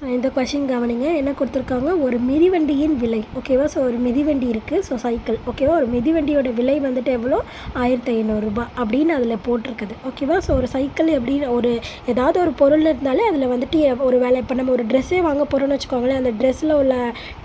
So இந்த question கவனிங்க. என்ன கொடுத்துருக்காங்க? ஒரு மிதிவண்டியின் விலை. ஓகேவா ஸோ ஒரு மிதிவண்டி இருக்குது ஸோ சைக்கிள் ஓகேவா ஒரு மிதிவண்டியோட விலை வந்துட்டு எவ்வளோ? ஆயிரத்தி ஐநூறுரூபா அப்படின்னு அதில் போட்டிருக்குது. ஓகேவா ஸோ ஒரு சைக்கிள் எப்படின்னு ஒரு ஏதாவது ஒரு பொருள் இருந்தாலே அதில் வந்துட்டு ஒரு வேலை இப்போ நம்ம ஒரு ட்ரெஸ்ஸே வாங்க போகிறோம்னு வச்சுக்கோங்களேன் அந்த ட்ரெஸ்ஸில் உள்ள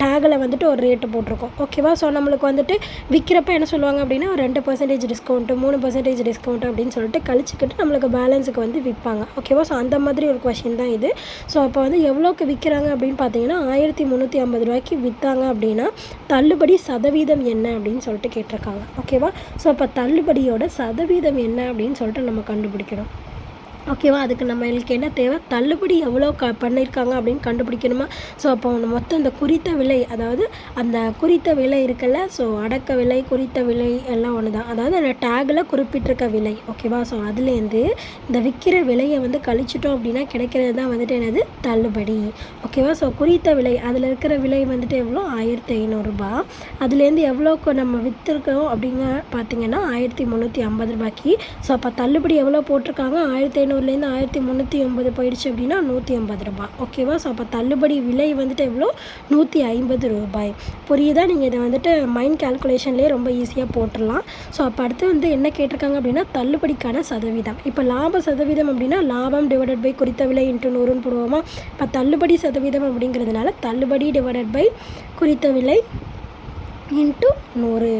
டேகில் வந்துட்டு ஒரு ரேட்டு போட்டிருக்கோம். ஓகேவா ஸோ நம்மளுக்கு வந்துட்டு விற்கிறப்ப என்ன சொல்லுவாங்க அப்படின்னா ஒரு ரெண்டு பர்சன்டேஜ் டிஸ்கவுண்ட்டு மூணு பர்சன்டேஜ் டிஸ்கவுண்ட் அப்படின்னு சொல்லிட்டு கழிச்சுக்கிட்டு நம்மளுக்கு பேலன்ஸுக்கு வந்து விற்பாங்க. ஓகேவா ஸோ அந்த மாதிரி ஒரு கொஷின் தான் இது. ஸோ அப்போ வந்து எவ்வளோக்கு விற்கிறாங்க அப்படின்னு பார்த்தீங்கன்னா ஆயிரத்தி முந்நூற்றி ஐம்பது ரூபாய்க்கு விற்றாங்க அப்படின்னா தள்ளுபடி சதவீதம் என்ன அப்படின்னு சொல்லிட்டு கேட்டிருக்காங்க. ஓகேவா ஸோ அப்போ தள்ளுபடியோட சதவீதம் என்ன அப்படின்னு சொல்லிட்டு நம்ம கண்டுபிடிக்கணும். ஓகேவா? அதுக்கு நம்மளுக்கு என்ன தேவை? தள்ளுபடி எவ்வளோ க பண்ணியிருக்காங்க அப்படின்னு கண்டுபிடிக்கணுமா? ஸோ அப்போ ஒன்று மொத்தம் இந்த குறித்த விலை அதாவது அந்த குறித்த விலை இருக்குல்ல? ஸோ அடக்க விலை குறித்த விலை எல்லாம் ஒன்று தான் அதாவது அந்த டேக்கில் குறிப்பிட்டிருக்க விலை ஓகேவா? ஸோ அதுலேருந்து இந்த விற்கிற விலையை வந்து கழிச்சிட்டோம் அப்படின்னா கிடைக்கிறது தான் வந்துட்டு என்னது? தள்ளுபடி. ஓகேவா? ஸோ குறித்த விலை அதில் இருக்கிற விலை வந்துட்டு எவ்வளோ? ஆயிரத்தி ஐநூறுரூபா அதுலேருந்து எவ்வளோக்கு நம்ம விற்றுருக்கோம் அப்படிங்க பார்த்தீங்கன்னா ஆயிரத்தி முந்நூற்றி ஐம்பது ரூபாய்க்கு. ஸோ அப்போ தள்ளுபடி எவ்வளோ போட்டிருக்காங்க? ஆயிரத்தி ஐநூறு ஐநூறுலேருந்து ஆயிரத்தி முந்நூற்றி ஐம்பது போயிடுச்சு அப்படின்னா நூற்றி ஐம்பது ரூபாய். ஓகேவா ஸோ அப்போ தள்ளுபடி விலை வந்துட்டு எவ்வளோ? நூற்றி ஐம்பது ரூபாய். புரியுதா? நீங்கள் இதை வந்துட்டு மைண்ட் கால்குலேஷன்லேயே ரொம்ப ஈஸியாக போட்டுடலாம். ஸோ அப்போ அடுத்து வந்து என்ன கேட்டிருக்காங்க அப்படின்னா தள்ளுபடிக்கான சதவீதம். இப்போ லாப சதவீதம் அப்படின்னா லாபம் டிவைடட் பை குறித்த விலை இன்ட்டு நூறுன்னு போடுவோமா? இப்போ தள்ளுபடி சதவீதம் அப்படிங்கிறதுனால தள்ளுபடி டிவைடட் பை குறித்த விலை இன்ட்டு நூறு.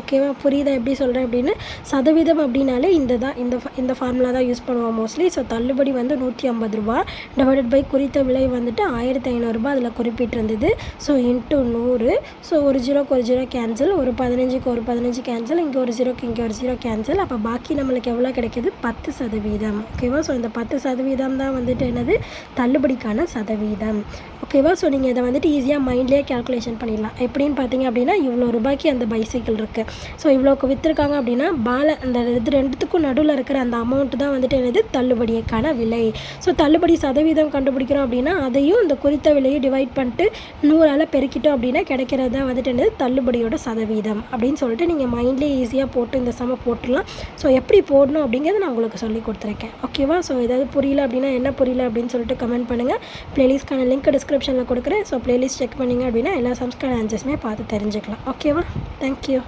ஓகேவா புரியுதா? எப்படி சொல்கிறேன் அப்படின்னு? சதவீதம் அப்படின்னாலே இந்த தான் இந்த இந்த ஃபார்முலா தான் யூஸ் பண்ணுவோம் மோஸ்ட்லி ஸோ தள்ளுபடி வந்து நூற்றி ஐம்பது ரூபா டிவைடட் பை குறித்த விலை வந்துட்டு ஆயிரத்தி ஐநூறுரூபா அதில் குறிப்பிட்டிருந்தது. ஸோ இன்ட்டு நூறு. ஸோ ஒரு ஜீரோக்கு ஒரு ஜீரோ கேன்சல் ஒரு பதினஞ்சுக்கு ஒரு பதினஞ்சு கேன்சல் இங்கே ஒரு ஜீரோக்கு இங்கே ஒரு ஜீரோ கேன்சல் அப்போ பாக்கி நம்மளுக்கு எவ்வளோ கிடைக்கிது? பத்து சதவீதம். ஓகேவா ஸோ இந்த பத்து சதவீதம் தான் வந்துட்டு என்னது? தள்ளுபடிக்கான சதவீதம். ஓகேவா ஸோ நீங்கள் இதை வந்துட்டு ஈஸியாக மைண்ட்லேயே கேல்குலேஷன் பண்ணிடலாம். எப்படின்னு பார்த்தீங்க அப்படின்னா இவ்வளோ ரூபாய்க்கு அந்த பைசைக்கிள் இருக்குது ஸோ இவ்வளோக்கு விற்றுருக்காங்க அப்படின்னா பால அந்த இது ரெண்டுத்துக்கும் நடுவில் இருக்கிற அந்த அமௌண்ட்டு தான் வந்துட்டு என்னது? தள்ளுபடிக்கான விலை. ஸோ தள்ளுபடி சதவீதம் கண்டுபிடிக்கிறோம் அப்படின்னா அதையும் இந்த குறித்த விலையை டிவைட் பண்ணிட்டு நூறால் பெருக்கிட்டோம் அப்படின்னா கிடைக்கிறது தான் வந்துட்டு என்னது? தள்ளுபடியோட சதவீதம் அப்படின்னு சொல்லிட்டு நீங்கள் மைண்ட்லேயே ஈஸியாக போட்டு இந்த சம போட்டுடலாம். ஸோ எப்படி போடணும் அப்படிங்கிறத நான் உங்களுக்கு சொல்லி கொடுத்துருக்கேன். ஓகேவா ஸோ ஏதாவது புரியல அப்படின்னா என்ன புரியல அப்படின்னு சொல்லிட்டு கமெண்ட் பண்ணுங்கள் ப்ளேலிஸ்ட்கான லிங்க் டிஸ்கிரிப்ஷனில் கொடுக்குறேன். ஸோ ப்ளேலிஸ்ட் செக் பண்ணிங்க அப்படின்னா எல்லா சம்ஸ்கான ஆன்சர்ஸுமே பார்த்து தெரிஞ்சுக்கலாம். ஓகேவா தேங்க்யூ